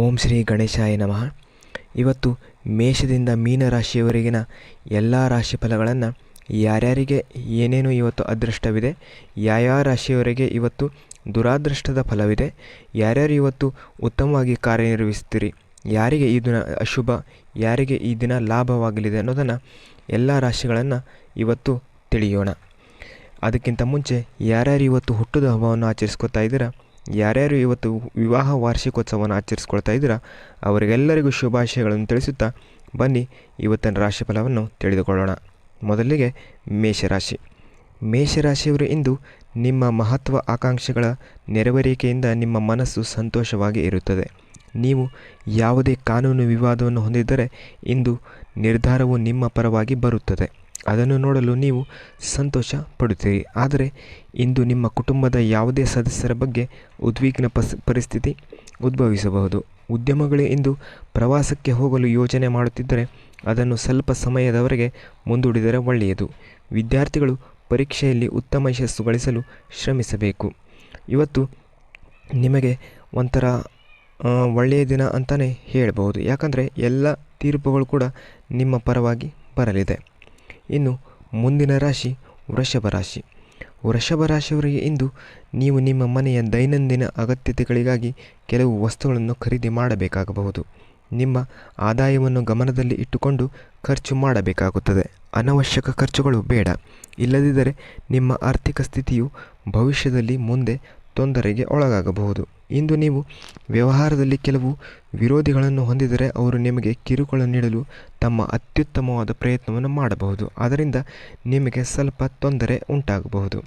ಓಂ ಶ್ರೀ ಗಣೇಶಾಯ ನಮಃ. ಇವತ್ತು ಮೇಷದಿಂದ ಮೀನ ರಾಶಿಯವರೆಗಿನ ಎಲ್ಲ ರಾಶಿ ಫಲಗಳನ್ನು ಯಾರ್ಯಾರಿಗೆ ಏನೇನು ಇವತ್ತು ಅದೃಷ್ಟವಿದೆ ಯಾವ ರಾಶಿಯವರೆಗೆ ಇವತ್ತು ದುರಾದೃಷ್ಟದ ಫಲವಿದೆ, ಯಾರ್ಯಾರು ಇವತ್ತು ಉತ್ತಮವಾಗಿ ಕಾರ್ಯನಿರ್ವಹಿಸ್ತೀರಿ, ಯಾರಿಗೆ ಈ ದಿನ ಅಶುಭ, ಯಾರಿಗೆ ಈ ದಿನ ಲಾಭವಾಗಲಿದೆ ಅನ್ನೋದನ್ನು ಎಲ್ಲ ರಾಶಿಗಳನ್ನು ಇವತ್ತು ತಿಳಿಯೋಣ. ಅದಕ್ಕಿಂತ ಮುಂಚೆ ಯಾರ್ಯಾರು ಇವತ್ತು ಹುಟ್ಟುದ ಹಬ್ಬವನ್ನು ಆಚರಿಸ್ಕೊತಾ ಇದ್ದೀರಾ ಯಾರ್ಯಾರು ಇವತ್ತು ವಿವಾಹ ವಾರ್ಷಿಕೋತ್ಸವವನ್ನು ಆಚರಿಸ್ಕೊಳ್ತಾ ಇದ್ದೀರಾ, ಅವರಿಗೆಲ್ಲರಿಗೂ ಶುಭಾಶಯಗಳನ್ನು ತಿಳಿಸುತ್ತಾ ಬನ್ನಿ, ಇವತ್ತಿನ ರಾಶಿಫಲವನ್ನು ತಿಳಿದುಕೊಳ್ಳೋಣ. ಮೊದಲಿಗೆ ಮೇಷರಾಶಿ. ಮೇಷರಾಶಿಯವರು ಇಂದು ನಿಮ್ಮ ಮಹತ್ವ ಆಕಾಂಕ್ಷೆಗಳ ನೆರವೇರಿಕೆಯಿಂದ ನಿಮ್ಮ ಮನಸ್ಸು ಸಂತೋಷವಾಗಿ ಇರುತ್ತದೆ. ನೀವು ಯಾವುದೇ ಕಾನೂನು ವಿವಾದವನ್ನು ಹೊಂದಿದ್ದರೆ ಇಂದು ನಿರ್ಧಾರವು ನಿಮ್ಮ ಪರವಾಗಿ ಬರುತ್ತದೆ. ಅದನ್ನು ನೋಡಲು ನೀವು ಸಂತೋಷ ಪಡುತ್ತೀರಿ ಆದರೆ ಇಂದು ನಿಮ್ಮ ಕುಟುಂಬದ ಯಾವುದೇ ಸದಸ್ಯರ ಬಗ್ಗೆ ಉದ್ವಿಗ್ನ ಪಸ್, ಪರಿಸ್ಥಿತಿ ಉದ್ಭವಿಸಬಹುದು. ಉದ್ಯಮಗಳು ಇಂದು ಪ್ರವಾಸಕ್ಕೆ ಹೋಗಲು ಯೋಜನೆ ಮಾಡುತ್ತಿದ್ದರೆ ಅದನ್ನು ಸ್ವಲ್ಪ ಸಮಯದವರೆಗೆ ಮುಂದೂಡಿದರೆ ಒಳ್ಳೆಯದು. ವಿದ್ಯಾರ್ಥಿಗಳು ಪರೀಕ್ಷೆಯಲ್ಲಿ ಉತ್ತಮ ಯಶಸ್ಸು ಗಳಿಸಲು ಶ್ರಮಿಸಬೇಕು. ಇವತ್ತು ನಿಮಗೆ ಒಂಥರ ಒಳ್ಳೆಯ ದಿನ ಅಂತಲೇ ಹೇಳಬಹುದು. ಯಾಕಂದರೆ ಎಲ್ಲ ತೀರ್ಪುಗಳು ಕೂಡ ನಿಮ್ಮ ಪರವಾಗಿ ಬರಲಿದೆ. ಇನ್ನು ಮುಂದಿನ ರಾಶಿ ವೃಷಭ ರಾಶಿ. ವೃಷಭ ರಾಶಿಯವರಿಗೆ ಇಂದು ನೀವು ನಿಮ್ಮ ಮನೆಯ ದೈನಂದಿನ ಅಗತ್ಯತೆಗಳಿಗಾಗಿ ಕೆಲವು ವಸ್ತುಗಳನ್ನು ಖರೀದಿ ಮಾಡಬೇಕಾಗಬಹುದು. ನಿಮ್ಮ ಆದಾಯವನ್ನು ಗಮನದಲ್ಲಿ ಇಟ್ಟುಕೊಂಡು ಖರ್ಚು ಮಾಡಬೇಕಾಗುತ್ತದೆ. ಅನವಶ್ಯಕ ಖರ್ಚುಗಳು ಬೇಡ. ಇಲ್ಲದಿದ್ದರೆ ನಿಮ್ಮ ಆರ್ಥಿಕ ಸ್ಥಿತಿಯು ಭವಿಷ್ಯದಲ್ಲಿ ಮುಂದೆ ತೊಂದರೆಗೆ ಒಳಗಾಗಬಹುದು. ಇಂದು ನೀವು ವ್ಯವಹಾರದಲ್ಲಿ ಕೆಲವು ವಿರೋಧಿಗಳನ್ನು ಹೊಂದಿದರೆ ಅವರು ನಿಮಗೆ ಕಿರುಕುಳ ನೀಡಲು ತಮ್ಮ ಅತ್ಯುತ್ತಮವಾದ ಪ್ರಯತ್ನವನ್ನು ಮಾಡಬಹುದು. ಅದರಿಂದ ನಿಮಗೆ ಸ್ವಲ್ಪ ತೊಂದರೆ ಉಂಟಾಗಬಹುದು.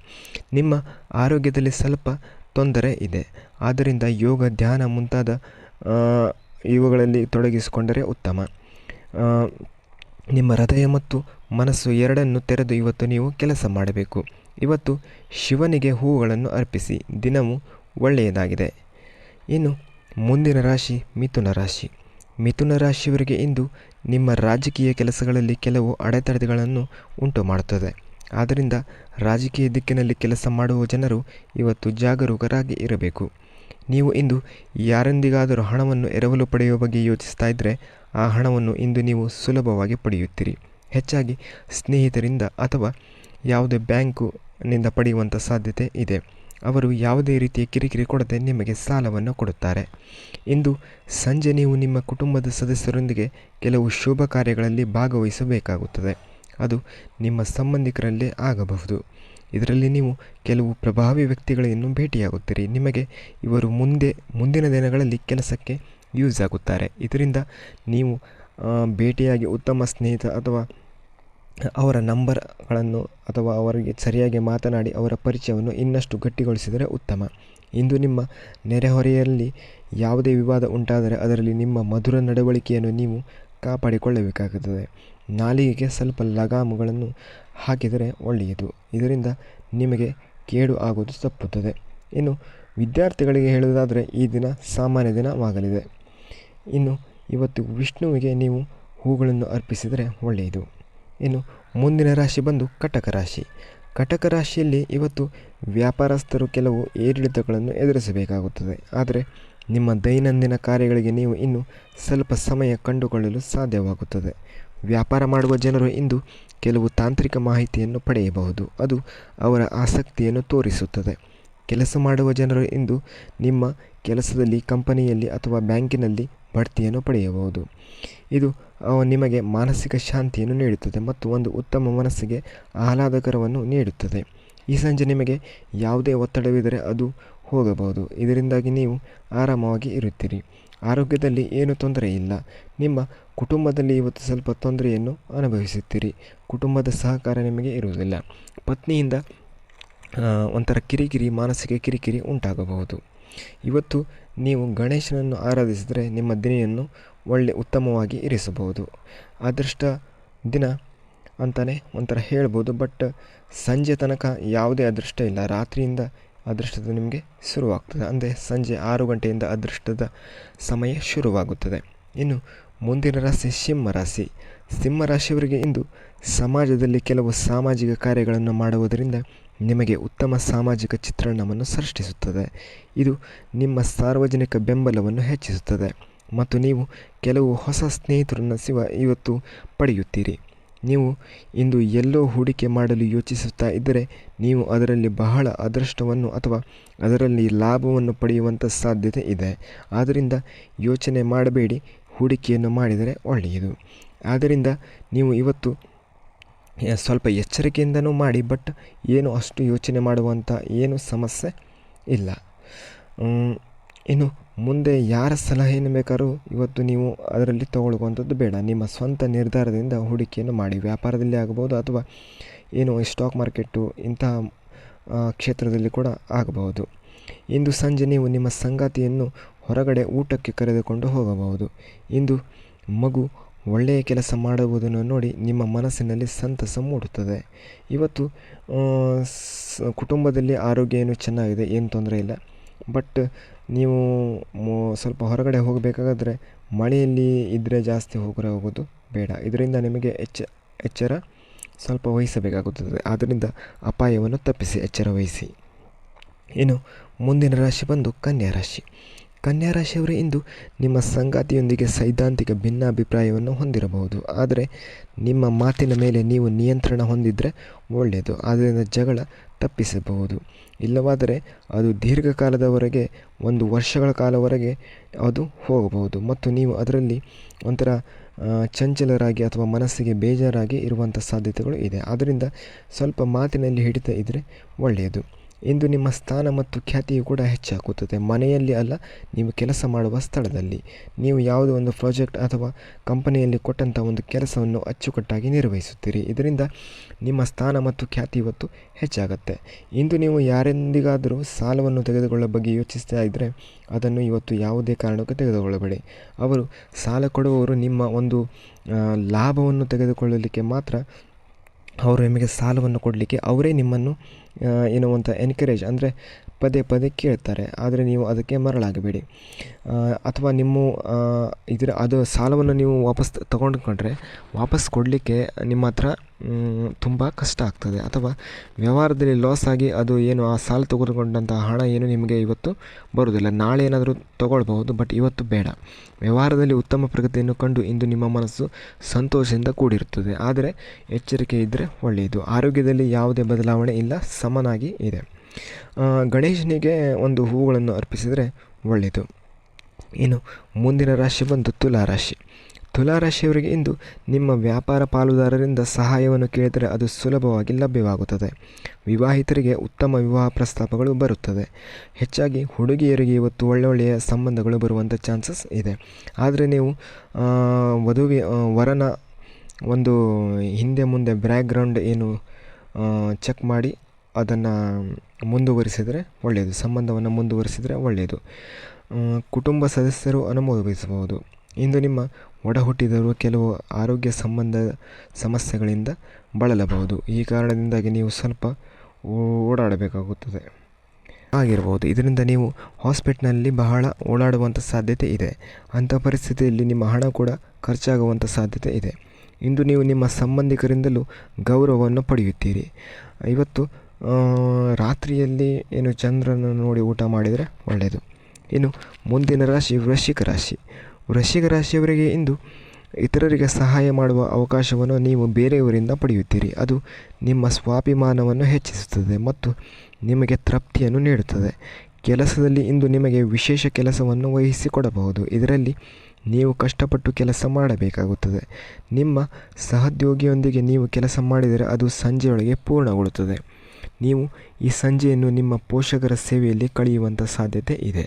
ನಿಮ್ಮ ಆರೋಗ್ಯದಲ್ಲಿ ಸ್ವಲ್ಪ ತೊಂದರೆ ಇದೆ. ಆದ್ದರಿಂದ ಯೋಗ, ಧ್ಯಾನ ಮುಂತಾದ ಇವುಗಳಲ್ಲಿ ತೊಡಗಿಸಿಕೊಂಡರೆ ಉತ್ತಮ. ನಿಮ್ಮ ಹೃದಯ ಮತ್ತು ಮನಸ್ಸು ಎರಡನ್ನು ತೆರೆದು ಇವತ್ತು ನೀವು ಕೆಲಸ ಮಾಡಬೇಕು. ಇವತ್ತು ಶಿವನಿಗೆ ಹೂವುಗಳನ್ನು ಅರ್ಪಿಸಿ. ದಿನವು ಒಳ್ಳೆಯದಾಗಿದೆ. ಇನ್ನು ಮುಂದಿನ ರಾಶಿ ಮಿಥುನ ರಾಶಿ. ಮಿಥುನ ರಾಶಿಯವರಿಗೆ ಇಂದು ನಿಮ್ಮ ರಾಜಕೀಯ ಕೆಲಸಗಳಲ್ಲಿ ಕೆಲವು ಅಡೆತಡೆಗಳನ್ನು ಉಂಟು ಮಾಡುತ್ತದೆ. ಆದ್ದರಿಂದ ರಾಜಕೀಯ ದಿಕ್ಕಿನಲ್ಲಿ ಕೆಲಸ ಮಾಡುವ ಜನರು ಇವತ್ತು ಜಾಗರೂಕರಾಗಿ ಇರಬೇಕು. ನೀವು ಇಂದು ಯಾರೊಂದಿಗಾದರೂ ಹಣವನ್ನು ಎರವಲು ಪಡೆಯುವ ಬಗ್ಗೆ ಯೋಚಿಸ್ತಾ ಇದ್ದರೆ ಆ ಹಣವನ್ನು ಇಂದು ನೀವು ಸುಲಭವಾಗಿ ಪಡೆಯುತ್ತೀರಿ. ಹೆಚ್ಚಾಗಿ ಸ್ನೇಹಿತರಿಂದ ಅಥವಾ ಯಾವುದೇ ಬ್ಯಾಂಕುನಿಂದ ಪಡೆಯುವಂಥ ಸಾಧ್ಯತೆ ಇದೆ. ಅವರು ಯಾವುದೇ ರೀತಿಯ ಕಿರಿಕಿರಿ ಕೊಡದೆ ನಿಮಗೆ ಸಾಲವನ್ನು ಕೊಡುತ್ತಾರೆ. ಇಂದು ಸಂಜೆ ನೀವು ನಿಮ್ಮ ಕುಟುಂಬದ ಸದಸ್ಯರೊಂದಿಗೆ ಕೆಲವು ಶುಭ ಕಾರ್ಯಗಳಲ್ಲಿ ಭಾಗವಹಿಸಬೇಕಾಗುತ್ತದೆ. ಅದು ನಿಮ್ಮ ಸಂಬಂಧಿಕರಲ್ಲೇ ಆಗಬಹುದು. ಇದರಲ್ಲಿ ನೀವು ಕೆಲವು ಪ್ರಭಾವಿ ವ್ಯಕ್ತಿಗಳನ್ನು ಭೇಟಿಯಾಗುತ್ತೀರಿ. ನಿಮಗೆ ಇವರು ಮುಂದೆ, ಮುಂದಿನ ದಿನಗಳಲ್ಲಿ ಕೆಲಸಕ್ಕೆ ಯೂಸ್ ಆಗುತ್ತಾರೆ. ಇದರಿಂದ ನೀವು ಭೇಟಿಯಾಗಿ ಉತ್ತಮ ಸ್ನೇಹಿತ ಅಥವಾ ಅವರ ನಂಬರ್ಗಳನ್ನು ಅಥವಾ ಅವರಿಗೆ ಸರಿಯಾಗಿ ಮಾತನಾಡಿ ಅವರ ಪರಿಚಯವನ್ನು ಇನ್ನಷ್ಟು ಗಟ್ಟಿಗೊಳಿಸಿದರೆ ಉತ್ತಮ. ಇಂದು ನಿಮ್ಮ ನೆರೆಹೊರೆಯಲ್ಲಿ ಯಾವುದೇ ವಿವಾದ ಉಂಟಾದರೆ ಅದರಲ್ಲಿ ನಿಮ್ಮ ಮಧುರ ನಡವಳಿಕೆಯನ್ನು ನೀವು ಕಾಪಾಡಿಕೊಳ್ಳಬೇಕಾಗುತ್ತದೆ. ನಾಲಿಗೆಗೆ ಸ್ವಲ್ಪ ಲಗಾಮುಗಳನ್ನು ಹಾಕಿದರೆ ಒಳ್ಳೆಯದು. ಇದರಿಂದ ನಿಮಗೆ ಕೇಡು ಆಗುವುದು ತಪ್ಪುತ್ತದೆ. ಇನ್ನು ವಿದ್ಯಾರ್ಥಿಗಳಿಗೆ ಹೇಳುವುದಾದರೆ ಈ ದಿನ ಸಾಮಾನ್ಯ ದಿನವಾಗಲಿದೆ. ಇನ್ನು ಇವತ್ತು ವಿಷ್ಣುವಿಗೆ ನೀವು ಹೂಗಳನ್ನು ಅರ್ಪಿಸಿದರೆ ಒಳ್ಳೆಯದು. ಇನ್ನು ಮುಂದಿನ ರಾಶಿ ಬಂದು ಕಟಕ ರಾಶಿ. ಕಟಕ ರಾಶಿಯಲ್ಲಿ ಇವತ್ತು ವ್ಯಾಪಾರಸ್ಥರು ಕೆಲವು ಏರಿಳಿತಗಳನ್ನು ಎದುರಿಸಬೇಕಾಗುತ್ತದೆ. ಆದರೆ ನಿಮ್ಮ ದೈನಂದಿನ ಕಾರ್ಯಗಳಿಗೆ ನೀವು ಇನ್ನು ಸ್ವಲ್ಪ ಸಮಯ ಕಂಡುಕೊಳ್ಳಲು ಸಾಧ್ಯವಾಗುತ್ತದೆ. ವ್ಯಾಪಾರ ಮಾಡುವ ಜನರು ಇಂದು ಕೆಲವು ತಾಂತ್ರಿಕ ಮಾಹಿತಿಯನ್ನು ಪಡೆಯಬಹುದು. ಅದು ಅವರ ಆಸಕ್ತಿಯನ್ನು ತೋರಿಸುತ್ತದೆ. ಕೆಲಸ ಮಾಡುವ ಜನರು ಇಂದು ನಿಮ್ಮ ಕೆಲಸದಲ್ಲಿ, ಕಂಪನಿಯಲ್ಲಿ ಅಥವಾ ಬ್ಯಾಂಕಿನಲ್ಲಿ ಬಡ್ತಿಯನ್ನು ಪಡೆಯಬಹುದು. ಇದು ನಿಮಗೆ ಮಾನಸಿಕ ಶಾಂತಿಯನ್ನು ನೀಡುತ್ತದೆ ಮತ್ತು ಒಂದು ಉತ್ತಮ ಮನಸ್ಸಿಗೆ ಆಹ್ಲಾದಕರವನ್ನು ನೀಡುತ್ತದೆ. ಈ ಸಂಜೆ ನಿಮಗೆ ಯಾವುದೇ ಒತ್ತಡವಿದ್ದರೆ ಅದು ಹೋಗಬಹುದು. ಇದರಿಂದಾಗಿ ನೀವು ಆರಾಮವಾಗಿ ಇರುತ್ತೀರಿ. ಆರೋಗ್ಯದಲ್ಲಿ ಏನು ತೊಂದರೆ ಇಲ್ಲ. ನಿಮ್ಮ ಕುಟುಂಬದಲ್ಲಿ ಇವತ್ತು ಸ್ವಲ್ಪ ತೊಂದರೆಯನ್ನು ಅನುಭವಿಸುತ್ತೀರಿ. ಕುಟುಂಬದ ಸಹಕಾರ ನಿಮಗೆ ಇರುವುದಿಲ್ಲ. ಪತ್ನಿಯಿಂದ ಒಂಥರ ಕಿರಿಕಿರಿ, ಮಾನಸಿಕ ಕಿರಿಕಿರಿ ಉಂಟಾಗಬಹುದು. ಇವತ್ತು ನೀವು ಗಣೇಶನನ್ನು ಆರಾಧಿಸಿದರೆ ನಿಮ್ಮ ದಿನೆಯನ್ನು ಒಳ್ಳೆ ಉತ್ತಮವಾಗಿ ಇರಿಸಬಹುದು. ಅದೃಷ್ಟ ದಿನ ಅಂತಲೇ ಒಂಥರ ಹೇಳ್ಬೋದು, ಬಟ್ ಸಂಜೆ ತನಕ ಯಾವುದೇ ಅದೃಷ್ಟ ಇಲ್ಲ. ರಾತ್ರಿಯಿಂದ ಅದೃಷ್ಟದ ನಿಮಗೆ ಶುರುವಾಗ್ತದೆ. ಅಂದರೆ ಸಂಜೆ ಆರು ಗಂಟೆಯಿಂದ ಅದೃಷ್ಟದ ಸಮಯ ಶುರುವಾಗುತ್ತದೆ. ಇನ್ನು ಮುಂದಿನ ರಾಶಿ ಸಿಂಹ ರಾಶಿ. ಸಿಂಹ ರಾಶಿಯವರಿಗೆ ಇಂದು ಸಮಾಜದಲ್ಲಿ ಕೆಲವು ಸಾಮಾಜಿಕ ಕಾರ್ಯಗಳನ್ನು ಮಾಡುವುದರಿಂದ ನಿಮಗೆ ಉತ್ತಮ ಸಾಮಾಜಿಕ ಚಿತ್ರಣವನ್ನು ಸೃಷ್ಟಿಸುತ್ತದೆ. ಇದು ನಿಮ್ಮ ಸಾರ್ವಜನಿಕ ಬೆಂಬಲವನ್ನು ಹೆಚ್ಚಿಸುತ್ತದೆ. ಮತ್ತು ನೀವು ಕೆಲವು ಹೊಸ ಸ್ನೇಹಿತರನ್ನು ಸಿವ ಇವತ್ತು ಪಡೆಯುತ್ತೀರಿ. ನೀವು ಇಂದು ಎಲ್ಲೋ ಹೂಡಿಕೆ ಮಾಡಲು ಯೋಚಿಸುತ್ತಾ ಇದ್ದರೆ ನೀವು ಅದರಲ್ಲಿ ಬಹಳ ಅದೃಷ್ಟವನ್ನು ಅಥವಾ ಅದರಲ್ಲಿ ಲಾಭವನ್ನು ಪಡೆಯುವಂಥ ಸಾಧ್ಯತೆ ಇದೆ. ಆದ್ದರಿಂದ ಯೋಚನೆ ಮಾಡಬೇಡಿ, ಹೂಡಿಕೆಯನ್ನು ಮಾಡಿದರೆ ಒಳ್ಳೆಯದು. ಆದ್ದರಿಂದ ನೀವು ಇವತ್ತು ಸ್ವಲ್ಪ ಎಚ್ಚರಿಕೆಯಿಂದನೂ ಮಾಡಿ, ಬಟ್ ಏನು ಅಷ್ಟು ಯೋಚನೆ ಮಾಡುವಂಥ ಏನು ಸಮಸ್ಯೆ ಇಲ್ಲ. ಇನ್ನು ಮುಂದೆ ಯಾರ ಸಲಹೆಯನ್ನು ಬೇಕಾದ್ರೂ ಇವತ್ತು ನೀವು ಅದರಲ್ಲಿ ತೊಗೊಳ್ಳುವಂಥದ್ದು ಬೇಡ. ನಿಮ್ಮ ಸ್ವಂತ ನಿರ್ಧಾರದಿಂದ ಹೂಡಿಕೆಯನ್ನು ಮಾಡಿ. ವ್ಯಾಪಾರದಲ್ಲಿ ಆಗಬಹುದು ಅಥವಾ ಏನು ಸ್ಟಾಕ್ ಮಾರ್ಕೆಟು ಇಂತಹ ಕ್ಷೇತ್ರದಲ್ಲಿ ಕೂಡ ಆಗಬಹುದು. ಇಂದು ಸಂಜೆ ನೀವು ನಿಮ್ಮ ಸಂಗಾತಿಯನ್ನು ಹೊರಗಡೆ ಊಟಕ್ಕೆ ಕರೆದುಕೊಂಡು ಹೋಗಬಹುದು. ಇಂದು ಮಗು ಒಳ್ಳೆಯ ಕೆಲಸ ಮಾಡುವುದನ್ನು ನೋಡಿ ನಿಮ್ಮ ಮನಸ್ಸಿನಲ್ಲಿ ಸಂತಸ ಮೂಡುತ್ತದೆ. ಇವತ್ತು ಕುಟುಂಬದಲ್ಲಿ ಆರೋಗ್ಯ ಏನು ಚೆನ್ನಾಗಿದೆ, ಏನು ತೊಂದರೆ ಇಲ್ಲ. ಬಟ್ ನೀವು ಸ್ವಲ್ಪ ಹೊರಗಡೆ ಹೋಗಬೇಕಾದ್ರೆ ಮಳೆಯಲ್ಲಿ ಇದ್ದರೆ ಜಾಸ್ತಿ ಹೋಗರೆ ಹೋಗೋದು ಬೇಡ. ಇದರಿಂದ ನಿಮಗೆ ಎಚ್ಚ, ಎಚ್ಚರ ಸ್ವಲ್ಪ ವಹಿಸಬೇಕಾಗುತ್ತದೆ. ಆದ್ದರಿಂದ ಅಪಾಯವನ್ನು ತಪ್ಪಿಸಿ, ಎಚ್ಚರ ವಹಿಸಿ. ಇನ್ನು ಮುಂದಿನ ರಾಶಿ ಬಂದು ಕನ್ಯಾ ರಾಶಿ. ಕನ್ಯಾ ರಾಶಿಯವರು ಇಂದು ನಿಮ್ಮ ಸಂಗಾತಿಯೊಂದಿಗೆ ಸೈದ್ಧಾಂತಿಕ ಭಿನ್ನಾಭಿಪ್ರಾಯವನ್ನು ಹೊಂದಿರಬಹುದು. ಆದರೆ ನಿಮ್ಮ ಮಾತಿನ ಮೇಲೆ ನೀವು ನಿಯಂತ್ರಣ ಹೊಂದಿದರೆ ಒಳ್ಳೆಯದು. ಆದ್ದರಿಂದ ಜಗಳ ತಪ್ಪಿಸಬಹುದು. ಇಲ್ಲವಾದರೆ ಅದು ದೀರ್ಘಕಾಲದವರೆಗೆ, ಒಂದು ವರ್ಷಗಳ ಕಾಲವರೆಗೆ ಅದು ಹೋಗಬಹುದು. ಮತ್ತು ನೀವು ಅದರಲ್ಲಿ ಒಂಥರ ಚಂಚಲರಾಗಿ ಅಥವಾ ಮನಸ್ಸಿಗೆ ಬೇಜಾರಾಗಿ ಇರುವಂಥ ಸಾಧ್ಯತೆಗಳು ಇದೆ. ಆದ್ದರಿಂದ ಸ್ವಲ್ಪ ಮಾತಿನಲ್ಲಿ ಹಿಡಿತ ಇದ್ದರೆ ಒಳ್ಳೆಯದು. ಇಂದು ನಿಮ್ಮ ಸ್ಥಾನ ಮತ್ತು ಖ್ಯಾತಿಯು ಕೂಡ ಹೆಚ್ಚಾಗುತ್ತದೆ ಮನೆಯಲ್ಲಿ ಅಲ್ಲ, ನೀವು ಕೆಲಸ ಮಾಡುವ ಸ್ಥಳದಲ್ಲಿ. ನೀವು ಯಾವುದೋ ಒಂದು ಪ್ರಾಜೆಕ್ಟ್ ಅಥವಾ ಕಂಪನಿಯಲ್ಲಿ ಕೊಟ್ಟಂಥ ಒಂದು ಕೆಲಸವನ್ನು ಅಚ್ಚುಕಟ್ಟಾಗಿ ನಿರ್ವಹಿಸುತ್ತೀರಿ. ಇದರಿಂದ ನಿಮ್ಮ ಸ್ಥಾನ ಮತ್ತು ಖ್ಯಾತಿ ಇವತ್ತು ಹೆಚ್ಚಾಗುತ್ತೆ. ಇಂದು ನೀವು ಯಾರೆಂದಿಗಾದರೂ ಸಾಲವನ್ನು ತೆಗೆದುಕೊಳ್ಳೋ ಬಗ್ಗೆ ಯೋಚಿಸ್ತಾ ಇದ್ದರೆ ಅದನ್ನು ಇವತ್ತು ಯಾವುದೇ ಕಾರಣಕ್ಕೂ ತೆಗೆದುಕೊಳ್ಳಬೇಡಿ. ಅವರು ಸಾಲ ಕೊಡುವವರು ನಿಮ್ಮ ಒಂದು ಲಾಭವನ್ನು ತೆಗೆದುಕೊಳ್ಳಲಿಕ್ಕೆ ಮಾತ್ರ ಅವರು ನಿಮಗೆ ಸಾಲವನ್ನು ಕೊಡಲಿಕ್ಕೆ ಅವರೇ ನಿಮ್ಮನ್ನು ಏನೋ ಅಂತ ಎನ್ಕರೇಜ್ ಅಂದರೆ ಪದೇ ಪದೇ ಕೇಳ್ತಾರೆ, ಆದರೆ ನೀವು ಅದಕ್ಕೆ ಮರಳಾಗಬೇಡಿ. ಅಥವಾ ನಿಮ್ಮ ಇದರ, ಅದು ಸಾಲವನ್ನು ನೀವು ವಾಪಸ್ ತಗೊಂಡ್ಕೊಂಡ್ರೆ ವಾಪಸ್ ಕೊಡಲಿಕ್ಕೆ ನಿಮ್ಮ ಹತ್ರ ತುಂಬ ಕಷ್ಟ ಆಗ್ತದೆ. ಅಥವಾ ವ್ಯವಹಾರದಲ್ಲಿ ಲಾಸ್ ಆಗಿ ಅದು ಏನು ಆ ಸಾಲ ತೆಗೆದುಕೊಂಡಂಥ ಹಣ ಏನು ನಿಮಗೆ ಇವತ್ತು ಬರುವುದಿಲ್ಲ. ನಾಳೆ ಏನಾದರೂ ತಗೊಳ್ಬಹುದು ಬಟ್ ಇವತ್ತು ಬೇಡ. ವ್ಯವಹಾರದಲ್ಲಿ ಉತ್ತಮ ಪ್ರಗತಿಯನ್ನು ಕಂಡು ಇಂದು ನಿಮ್ಮ ಮನಸ್ಸು ಸಂತೋಷದಿಂದ ಕೂಡಿರುತ್ತದೆ. ಆದರೆ ಎಚ್ಚರಿಕೆ ಇದ್ದರೆ ಒಳ್ಳೆಯದು. ಆರೋಗ್ಯದಲ್ಲಿ ಯಾವುದೇ ಬದಲಾವಣೆ ಇಲ್ಲ, ಸಮನಾಗಿ ಇದೆ. ಗಣೇಶನಿಗೆ ಒಂದು ಹೂಗಳನ್ನು ಅರ್ಪಿಸಿದರೆ ಒಳ್ಳೆಯದು. ಇನ್ನು ಮುಂದಿನ ರಾಶಿ ಬಂದು ತುಲಾ ರಾಶಿ. ತುಲಾ ರಾಶಿಯವರಿಗೆ ಇಂದು ನಿಮ್ಮ ವ್ಯಾಪಾರ ಪಾಲುದಾರರಿಂದ ಸಹಾಯವನ್ನು ಕೇಳಿದರೆ ಅದು ಸುಲಭವಾಗಿ ಲಭ್ಯವಾಗುತ್ತದೆ. ವಿವಾಹಿತರಿಗೆ ಉತ್ತಮ ವಿವಾಹ ಪ್ರಸ್ತಾಪಗಳು ಬರುತ್ತದೆ. ಹೆಚ್ಚಾಗಿ ಹುಡುಗಿಯರಿಗೆ ಇವತ್ತು ಒಳ್ಳೊಳ್ಳೆಯ ಸಂಬಂಧಗಳು ಬರುವಂಥ ಚಾನ್ಸಸ್ ಇದೆ. ಆದರೆ ನೀವು ವಧುವಿ ವರನ ಒಂದು ಹಿಂದೆ ಮುಂದೆ ಬ್ಯಾಕ್ಗ್ರೌಂಡ್ ಏನು ಚೆಕ್ ಮಾಡಿ ಅದನ್ನು ಮುಂದುವರಿಸಿದರೆ ಒಳ್ಳೆಯದು, ಸಂಬಂಧವನ್ನು ಮುಂದುವರಿಸಿದರೆ ಒಳ್ಳೆಯದು. ಕುಟುಂಬ ಸದಸ್ಯರು ಅನುಮೋದಿಸಬಹುದು ಇಂದು ನಿಮ್ಮ ಒಡ ಹುಟ್ಟಿದವರು ಕೆಲವು ಆರೋಗ್ಯ ಸಂಬಂಧ ಸಮಸ್ಯೆಗಳಿಂದ ಬಳಲಬಹುದು. ಈ ಕಾರಣದಿಂದಾಗಿ ನೀವು ಸ್ವಲ್ಪ ಓಡಾಡಬೇಕಾಗುತ್ತದೆ. ಆಗಿರಬಹುದು ಇದರಿಂದ ನೀವು ಹಾಸ್ಪಿಟ್ಲ್ನಲ್ಲಿ ಬಹಳ ಓಡಾಡುವಂಥ ಸಾಧ್ಯತೆ ಇದೆ. ಅಂಥ ಪರಿಸ್ಥಿತಿಯಲ್ಲಿ ನಿಮ್ಮ ಹಣ ಕೂಡ ಖರ್ಚಾಗುವಂಥ ಸಾಧ್ಯತೆ ಇದೆ. ಇಂದು ನೀವು ನಿಮ್ಮ ಸಂಬಂಧಿಕರಿಂದಲೂ ಗೌರವವನ್ನು ಪಡೆಯುತ್ತೀರಿ. ಇವತ್ತು ರಾತ್ರಿಯಲ್ಲಿ ಏನು ಚಂದ್ರನ ನೋಡಿ ಊಟ ಮಾಡಿದರೆ ಒಳ್ಳೆಯದು. ಇನ್ನು ಮುಂದಿನ ರಾಶಿ ವೃಶ್ಚಿಕ ರಾಶಿ. ವೃಶ್ಚಿಕ ರಾಶಿಯವರಿಗೆ ಇಂದು ಇತರರಿಗೆ ಸಹಾಯ ಮಾಡುವ ಅವಕಾಶವನ್ನು ನೀವು ಬೇರೆಯವರಿಂದ ಪಡೆಯುತ್ತೀರಿ. ಅದು ನಿಮ್ಮ ಸ್ವಾಭಿಮಾನವನ್ನು ಹೆಚ್ಚಿಸುತ್ತದೆ ಮತ್ತು ನಿಮಗೆ ತೃಪ್ತಿಯನ್ನು ನೀಡುತ್ತದೆ. ಕೆಲಸದಲ್ಲಿ ಇಂದು ನಿಮಗೆ ವಿಶೇಷ ಕೆಲಸವನ್ನು ವಹಿಸಿಕೊಡಬಹುದು. ಇದರಲ್ಲಿ ನೀವು ಕಷ್ಟಪಟ್ಟು ಕೆಲಸ ಮಾಡಬೇಕಾಗುತ್ತದೆ. ನಿಮ್ಮ ಸಹೋದ್ಯೋಗಿಯೊಂದಿಗೆ ನೀವು ಕೆಲಸ ಮಾಡಿದರೆ ಅದು ಸಂಜೆಯೊಳಗೆ ಪೂರ್ಣಗೊಳ್ಳುತ್ತದೆ. ನೀವು ಈ ಸಂಜೆಯನ್ನು ನಿಮ್ಮ ಪೋಷಕರ ಸೇವೆಯಲ್ಲಿ ಕಳೆಯುವಂಥ ಸಾಧ್ಯತೆ ಇದೆ.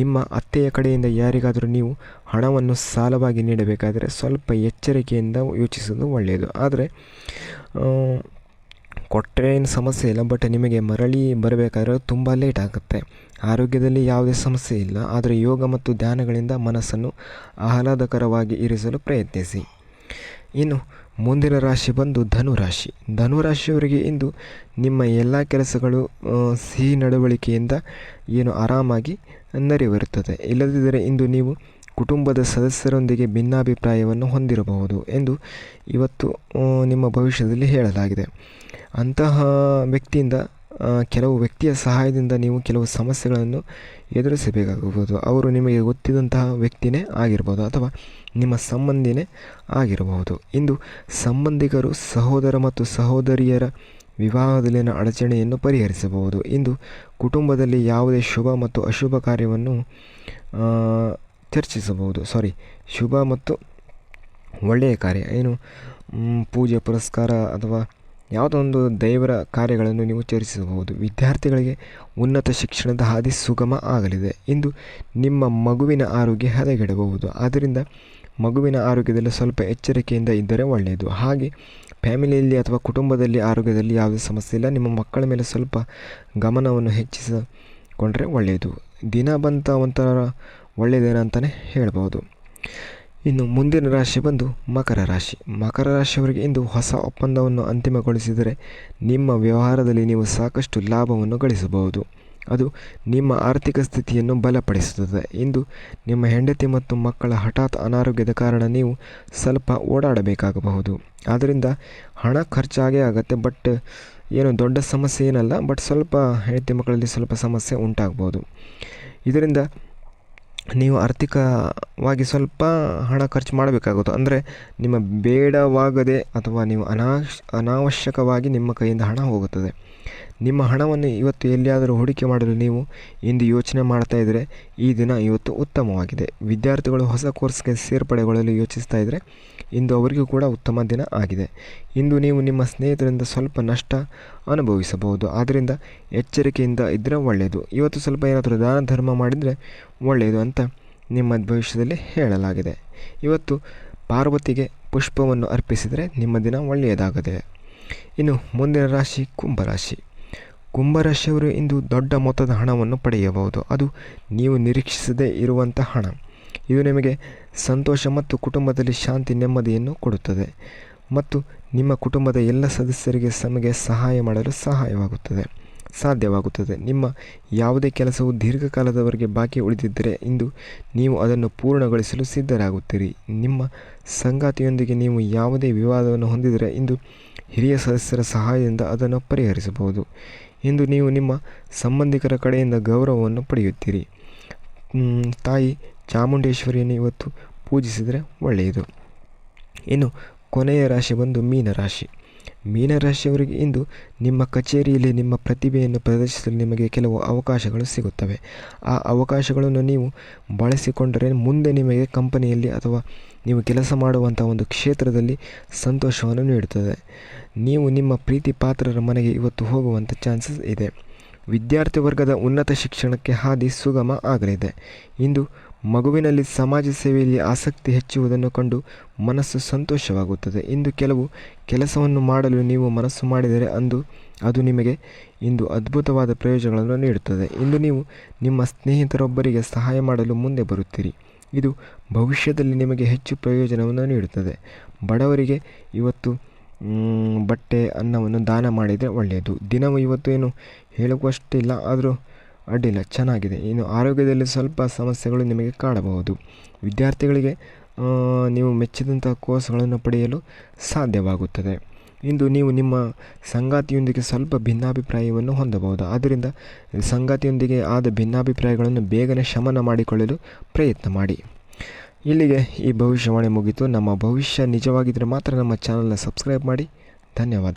ನಿಮ್ಮ ಅತ್ತೆಯ ಕಡೆಯಿಂದ ಯಾರಿಗಾದರೂ ನೀವು ಹಣವನ್ನು ಸಾಲವಾಗಿ ನೀಡಬೇಕಾದರೆ ಸ್ವಲ್ಪ ಎಚ್ಚರಿಕೆಯಿಂದ ಯೋಚಿಸೋದು ಒಳ್ಳೆಯದು. ಆದರೆ ಕೊಟ್ಟರೆ ಏನು ಸಮಸ್ಯೆ ಇಲ್ಲ ಬಟ್ ನಿಮಗೆ ಮರಳಿ ಬರಬೇಕಾದ್ರೆ ತುಂಬ ಲೇಟ್ ಆಗುತ್ತೆ. ಆರೋಗ್ಯದಲ್ಲಿ ಯಾವುದೇ ಸಮಸ್ಯೆ ಇಲ್ಲ, ಆದರೆ ಯೋಗ ಮತ್ತು ಧ್ಯಾನಗಳಿಂದ ಮನಸ್ಸನ್ನು ಆಹ್ಲಾದಕರವಾಗಿ ಇರಿಸಲು ಪ್ರಯತ್ನಿಸಿ. ಇನ್ನು ಮುಂದಿನ ರಾಶಿ ಬಂದು ಧನುರಾಶಿ. ಧನುರಾಶಿಯವರಿಗೆ ಇಂದು ನಿಮ್ಮ ಎಲ್ಲ ಕೆಲಸಗಳು ಸಿಹಿ ನಡವಳಿಕೆಯಿಂದ ಏನು ಆರಾಮಾಗಿ ನೆರವೇರುತ್ತದೆ. ಇಲ್ಲದಿದ್ದರೆ ಇಂದು ನೀವು ಕುಟುಂಬದ ಸದಸ್ಯರೊಂದಿಗೆ ಭಿನ್ನಾಭಿಪ್ರಾಯವನ್ನು ಹೊಂದಿರಬಹುದು ಎಂದು ಇವತ್ತು ನಿಮ್ಮ ಭವಿಷ್ಯದಲ್ಲಿ ಹೇಳಲಾಗಿದೆ. ಅಂತಹ ವ್ಯಕ್ತಿಯಿಂದ ಕೆಲವು ವ್ಯಕ್ತಿಯ ಸಹಾಯದಿಂದ ನೀವು ಕೆಲವು ಸಮಸ್ಯೆಗಳನ್ನು ಎದುರಿಸಬೇಕಾಗಬಹುದು. ಅವರು ನಿಮಗೆ ಗೊತ್ತಿದ್ದಂತಹ ವ್ಯಕ್ತಿನೇ ಆಗಿರ್ಬೋದು ಅಥವಾ ನಿಮ್ಮ ಸಂಬಂಧಿನೇ ಆಗಿರಬಹುದು ಇಂದು ಸಂಬಂಧಿಕರು ಸಹೋದರ ಮತ್ತು ಸಹೋದರಿಯರ ವಿವಾಹದಲ್ಲಿನ ಅಡಚಣೆಯನ್ನು ಪರಿಹರಿಸಬಹುದು. ಇಂದು ಕುಟುಂಬದಲ್ಲಿ ಯಾವುದೇ ಶುಭ ಮತ್ತು ಅಶುಭ ಕಾರ್ಯವನ್ನು ಚರ್ಚಿಸಬಹುದು. ಸಾರಿ, ಶುಭ ಮತ್ತು ಒಳ್ಳೆಯ ಕಾರ್ಯ, ಏನು ಪೂಜೆ, ಪುರಸ್ಕಾರ ಅಥವಾ ಯಾವುದೋ ಒಂದು ದೇವರ ಕಾರ್ಯಗಳನ್ನು ನೀವು ಚರ್ಚಿಸಬಹುದು ವಿದ್ಯಾರ್ಥಿಗಳಿಗೆ ಉನ್ನತ ಶಿಕ್ಷಣದ ಹಾದಿ ಸುಗಮ ಆಗಲಿದೆ. ಇಂದು ನಿಮ್ಮ ಮಗುವಿನ ಆರೋಗ್ಯ ಹದಗೆಡಬಹುದು. ಆದ್ದರಿಂದ ಮಗುವಿನ ಆರೋಗ್ಯದಲ್ಲಿ ಸ್ವಲ್ಪ ಎಚ್ಚರಿಕೆಯಿಂದ ಇದ್ದರೆ ಒಳ್ಳೆಯದು. ಹಾಗೆ ಫ್ಯಾಮಿಲಿಯಲ್ಲಿ ಅಥವಾ ಕುಟುಂಬದಲ್ಲಿ ಆರೋಗ್ಯದಲ್ಲಿ ಯಾವುದೇ ಸಮಸ್ಯೆ ಇಲ್ಲ. ನಿಮ್ಮ ಮಕ್ಕಳ ಮೇಲೆ ಸ್ವಲ್ಪ ಗಮನವನ್ನು ಹೆಚ್ಚಿಸಿಕೊಂಡರೆ ಒಳ್ಳೆಯದು. ದಿನ ಬಂತ ಒಂಥರ ಒಳ್ಳೆಯದೇನ ಅಂತಲೇ ಹೇಳ್ಬೋದು. ಇನ್ನು ಮುಂದಿನ ರಾಶಿ ಬಂದು ಮಕರ ರಾಶಿ. ಮಕರ ರಾಶಿಯವರಿಗೆ ಇಂದು ಹೊಸ ಒಪ್ಪಂದವನ್ನು ಅಂತಿಮಗೊಳಿಸಿದರೆ ನಿಮ್ಮ ವ್ಯವಹಾರದಲ್ಲಿ ನೀವು ಸಾಕಷ್ಟು ಲಾಭವನ್ನು ಗಳಿಸಬಹುದು. ಅದು ನಿಮ್ಮ ಆರ್ಥಿಕ ಸ್ಥಿತಿಯನ್ನು ಬಲಪಡಿಸುತ್ತದೆ. ಇಂದು ನಿಮ್ಮ ಹೆಂಡತಿ ಮತ್ತು ಮಕ್ಕಳ ಹಠಾತ್ ಅನಾರೋಗ್ಯದ ಕಾರಣ ನೀವು ಸ್ವಲ್ಪ ಓಡಾಡಬೇಕಾಗಬಹುದು. ಆದ್ದರಿಂದ ಹಣ ಖರ್ಚಾಗೇ ಆಗುತ್ತೆ, ಬಟ್ ಏನು ದೊಡ್ಡ ಸಮಸ್ಯೆ ಏನಲ್ಲ, ಬಟ್ ಸ್ವಲ್ಪ ಹೆಂಡತಿ ಮಕ್ಕಳಲ್ಲಿ ಸ್ವಲ್ಪ ಸಮಸ್ಯೆ ಉಂಟಾಗ್ಬೋದು. ಇದರಿಂದ ನೀವು ಆರ್ಥಿಕವಾಗಿ ಸ್ವಲ್ಪ ಹಣ ಖರ್ಚು ಮಾಡಬೇಕಾಗುತ್ತೆ. ಅಂದರೆ ನಿಮ್ಮ ಬೇಡವಾಗದೆ ಅಥವಾ ನೀವು ಅನಾಶ್, ಅನಾವಶ್ಯಕವಾಗಿ ನಿಮ್ಮ ಕೈಯಿಂದ ಹಣ ಹೋಗುತ್ತದೆ. ನಿಮ್ಮ ಹಣವನ್ನು ಇವತ್ತು ಎಲ್ಲಿಯಾದರೂ ಹೂಡಿಕೆ ಮಾಡಲು ನೀವು ಇಂದು ಯೋಚನೆ ಮಾಡ್ತಾ ಇದ್ದರೆ ಈ ದಿನ ಇವತ್ತು ಉತ್ತಮವಾಗಿದೆ. ವಿದ್ಯಾರ್ಥಿಗಳು ಹೊಸ ಕೋರ್ಸ್ಗೆ ಸೇರ್ಪಡೆಗೊಳ್ಳಲು ಯೋಚಿಸ್ತಾ ಇದ್ದರೆ ಇಂದು ಅವರಿಗೂ ಕೂಡ ಉತ್ತಮ ದಿನ ಆಗಿದೆ. ಇಂದು ನೀವು ನಿಮ್ಮ ಸ್ನೇಹಿತರಿಂದ ಸ್ವಲ್ಪ ನಷ್ಟ ಅನುಭವಿಸಬಹುದು. ಆದ್ದರಿಂದ ಎಚ್ಚರಿಕೆಯಿಂದ ಇದ್ದರೆ ಒಳ್ಳೆಯದು ಇವತ್ತು ಸ್ವಲ್ಪ ಏನಾದರೂ ದಾನ ಧರ್ಮ ಮಾಡಿದರೆ ಒಳ್ಳೆಯದು ಅಂತ ನಿಮ್ಮ ಭವಿಷ್ಯದಲ್ಲಿ ಹೇಳಲಾಗಿದೆ. ಇವತ್ತು ಪಾರ್ವತಿಗೆ ಪುಷ್ಪವನ್ನು ಅರ್ಪಿಸಿದರೆ ನಿಮ್ಮ ದಿನ ಒಳ್ಳೆಯದಾಗದೆ. ಇನ್ನು ಮುಂದಿನ ರಾಶಿ ಕುಂಭರಾಶಿ ಕುಂಭರಾಶಿಯವರು ಇಂದು ದೊಡ್ಡ ಮೊತ್ತದ ಹಣವನ್ನು ಪಡೆಯಬಹುದು. ಅದು ನೀವು ನಿರೀಕ್ಷಿಸದೇ ಇರುವಂಥ ಹಣ. ಇದು ನಿಮಗೆ ಸಂತೋಷ ಮತ್ತು ಕುಟುಂಬದಲ್ಲಿ ಶಾಂತಿ, ನೆಮ್ಮದಿಯನ್ನು ಕೊಡುತ್ತದೆ ಮತ್ತು ನಿಮ್ಮ ಕುಟುಂಬದ ಎಲ್ಲ ಸದಸ್ಯರಿಗೆ ನಮಗೆ ಸಹಾಯ ಮಾಡಲು ಸಹಾಯವಾಗುತ್ತದೆ, ಸಾಧ್ಯವಾಗುತ್ತದೆ. ನಿಮ್ಮ ಯಾವುದೇ ಕೆಲಸವು ದೀರ್ಘಕಾಲದವರೆಗೆ ಬಾಕಿ ಉಳಿದಿದ್ದರೆ ಇಂದು ನೀವು ಅದನ್ನು ಪೂರ್ಣಗೊಳಿಸಲು ಸಿದ್ಧರಾಗುತ್ತೀರಿ. ನಿಮ್ಮ ಸಂಗಾತಿಯೊಂದಿಗೆ ನೀವು ಯಾವುದೇ ವಿವಾದವನ್ನು ಹೊಂದಿದರೆ ಇಂದು ಹಿರಿಯ ಸದಸ್ಯರ ಸಹಾಯದಿಂದ ಅದನ್ನು ಪರಿಹರಿಸಬಹುದು. ಇಂದು ನೀವು ನಿಮ್ಮ ಸಂಬಂಧಿಕರ ಕಡೆಯಿಂದ ಗೌರವವನ್ನು ಪಡೆಯುತ್ತೀರಿ. ತಾಯಿ ಚಾಮುಂಡೇಶ್ವರಿಯನ್ನು ಇವತ್ತು ಪೂಜಿಸಿದರೆ ಒಳ್ಳೆಯದು. ಇನ್ನು ಕೊನೆಯ ರಾಶಿ ಬಂದು ಮೀನರಾಶಿ. ಮೀನರಾಶಿಯವರಿಗೆ ಇಂದು ನಿಮ್ಮ ಕಚೇರಿಯಲ್ಲಿ ನಿಮ್ಮ ಪ್ರತಿಭೆಯನ್ನು ಪ್ರದರ್ಶಿಸಲು ನಿಮಗೆ ಕೆಲವು ಅವಕಾಶಗಳು ಸಿಗುತ್ತವೆ. ಆ ಅವಕಾಶಗಳನ್ನು ನೀವು ಬಳಸಿಕೊಂಡರೆ ಮುಂದೆ ನಿಮಗೆ ಕಂಪನಿಯಲ್ಲಿ ಅಥವಾ ನೀವು ಕೆಲಸ ಮಾಡುವಂಥ ಒಂದು ಕ್ಷೇತ್ರದಲ್ಲಿ ಸಂತೋಷವನ್ನು ನೀಡುತ್ತದೆ. ನೀವು ನಿಮ್ಮ ಪ್ರೀತಿ ಪಾತ್ರರ ಮನೆಗೆ ಇವತ್ತು ಹೋಗುವಂಥ ಚಾನ್ಸಸ್ ಇದೆ. ವಿದ್ಯಾರ್ಥಿ ವರ್ಗದ ಉನ್ನತ ಶಿಕ್ಷಣಕ್ಕೆ ಹಾದಿ ಸುಗಮ ಆಗಲಿದೆ. ಇಂದು ಮಗುವಿನಲ್ಲಿ ಸಮಾಜ ಸೇವೆಯಲ್ಲಿ ಆಸಕ್ತಿ ಹೆಚ್ಚುವುದನ್ನು ಕಂಡು ಮನಸ್ಸು ಸಂತೋಷವಾಗುತ್ತದೆ. ಇಂದು ಕೆಲವು ಕೆಲಸವನ್ನು ಮಾಡಲು ನೀವು ಮನಸ್ಸು ಮಾಡಿದರೆ ಅಂದು ಅದು ನಿಮಗೆ ಇಂದು ಅದ್ಭುತವಾದ ಪ್ರಯೋಜನಗಳನ್ನು ನೀಡುತ್ತದೆ. ಇಂದು ನೀವು ನಿಮ್ಮ ಸ್ನೇಹಿತರೊಬ್ಬರಿಗೆ ಸಹಾಯ ಮಾಡಲು ಮುಂದೆ ಬರುತ್ತೀರಿ. ಇದು ಭವಿಷ್ಯದಲ್ಲಿ ನಿಮಗೆ ಹೆಚ್ಚು ಪ್ರಯೋಜನವನ್ನು ನೀಡುತ್ತದೆ. ಬಡವರಿಗೆ ಇವತ್ತು ಬಟ್ಟೆ ಅನ್ನವನ್ನು ದಾನ ಮಾಡಿದರೆ ಒಳ್ಳೆಯದು. ದಿನವೂ ಇವತ್ತು ಏನು ಹೇಳುವಷ್ಟಿಲ್ಲ, ಆದರೂ ಅಡ್ಡಿಲ್ಲ, ಚೆನ್ನಾಗಿದೆ. ಇನ್ನು ಆರೋಗ್ಯದಲ್ಲಿ ಸ್ವಲ್ಪ ಸಮಸ್ಯೆಗಳು ನಿಮಗೆ ಕಾಣಬಹುದು ವಿದ್ಯಾರ್ಥಿಗಳಿಗೆ ನೀವು ಮೆಚ್ಚಿದಂಥ ಕೋರ್ಸ್ಗಳನ್ನು ಪಡೆಯಲು ಸಾಧ್ಯವಾಗುತ್ತದೆ. ಇಂದು ನೀವು ನಿಮ್ಮ ಸಂಗಾತಿಯೊಂದಿಗೆ ಸ್ವಲ್ಪ ಭಿನ್ನಾಭಿಪ್ರಾಯವನ್ನು ಹೊಂದಬಹುದು. ಆದ್ದರಿಂದ ಸಂಗಾತಿಯೊಂದಿಗೆ ಆದ ಭಿನ್ನಾಭಿಪ್ರಾಯಗಳನ್ನು ಬೇಗನೆ ಶಮನ ಮಾಡಿಕೊಳ್ಳಲು ಪ್ರಯತ್ನ ಮಾಡಿ. ಇಲ್ಲಿಗೆ ಈ ಭವಿಷ್ಯವಾಣಿ ಮುಗಿತು. ನಮ್ಮ ಭವಿಷ್ಯ ನಿಜವಾಗಿದ್ದರೆ ಮಾತ್ರ ನಮ್ಮ ಚಾನಲ್ನ ಸಬ್ಸ್ಕ್ರೈಬ್ ಮಾಡಿ. ಧನ್ಯವಾದ.